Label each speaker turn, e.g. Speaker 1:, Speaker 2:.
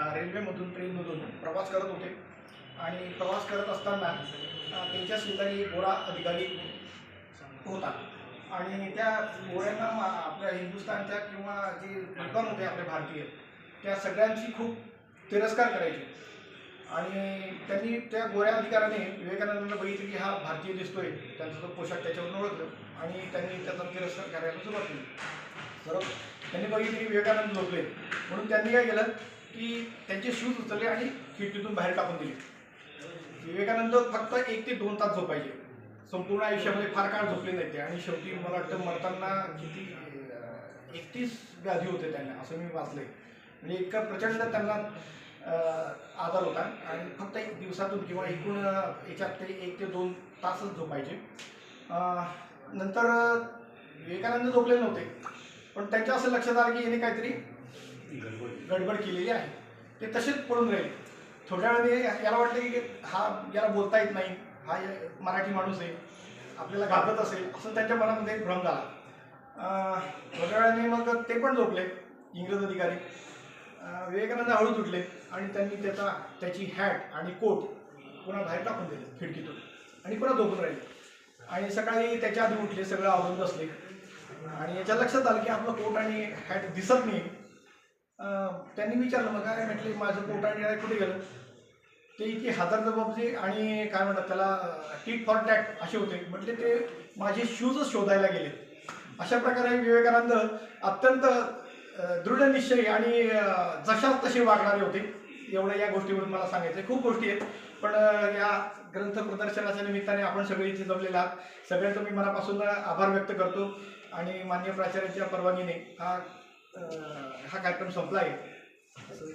Speaker 1: रेल्वेमधून ट्रेनमधून प्रवास करत होते. आणि प्रवास करत असताना त्यांच्या शेजारी गोरा अधिकारी होता. आणि त्या गोऱ्यांना मा- आपल्या हिंदुस्थानच्या किंवा जे लोकां होते आपले भारतीय त्या सगळ्यांची खूप तिरस्कार करायचे. आणि त्यांनी त्या गोऱ्या अधिकाऱ्याने विवेकानंदांना बघितलं की हा भारतीय दिसतोय. त्यांचा तो पोशाख त्याच्यावरून ओळखलं. आणि त्यांनी त्याचा तिरस्कार करायला सुरुवात केली. बरोबर? त्यांनी बघितलं की विवेकानंद झोपले. म्हणून त्यांनी काय केलं? की त्यांचे शूज उचलले आणि खिडकीतून बाहेर टाकून दिले. विवेकानंद फक्त एक ते दोन तास झोपायचे. संपूर्ण आयुष्यामध्ये फार काळ झोपले नाही ते. आणि शेवटी मला वाटतं मरताना किती एकतीस व्याधी होते त्यांना असं मी वाचलंय. म्हणजे इतका प्रचंड त्यांना आजार होता. आणि फक्त एक दिवसातून किंवा एकूण याच्यात ते एक ते दोन तासच झोपायचे. नंतर विवेकानंद झोपले नव्हते. पण त्यांच्या असं लक्षात आलं की याने काहीतरी गडबड केलेली आहे. ते तसेच पडून राहील. थोड्या वेळाने याला वाटलं की हा याला बोलता येत नाही. हा मराठी माणूस आहे. आपल्याला घाबरत असेल. असं त्यांच्या मनामध्ये एक भ्रम झाला. थोड्या वेळाने मग ते पण झोपले इंग्रज अधिकारी. विवेकानंद हळू उठले आणि त्यांनी त्याचा त्याची हॅट आणि कोट पुन्हा बाहेर टाकून दिले खिडकीतून. आणि पुन्हा झोपून राहिले. आणि सकाळी त्याच्या आधी उठले सगळं आवरून बसले. आणि याच्या लक्षात आलं की आपलं कोट आणि हॅट दिसत नाही. त्यांनी विचारलं मग काय म्हटले माझं पोटाने आणि कुठे गेलं? ते इतके हजार जबाबचे आणि काय म्हणतात त्याला टीट फॉर टॅट असे होते. म्हटले ते माझे शूजच शोधायला गेले. अशा प्रकारे विवेकानंद अत्यंत दृढ निश्चय आणि जशा जशाच तसे वागणारे होते. एवढं या गोष्टीवरून मला सांगायचं खूप गोष्टी आहेत. पण या ग्रंथ प्रदर्शनाच्या निमित्ताने आपण सगळे इथे जमलेले आहात. सगळ्यांचं मी मनापासून आभार व्यक्त करतो. आणि मान्य प्राचार्यांच्या परवानगीने हा हा कार्यक्रम संपला आहे असं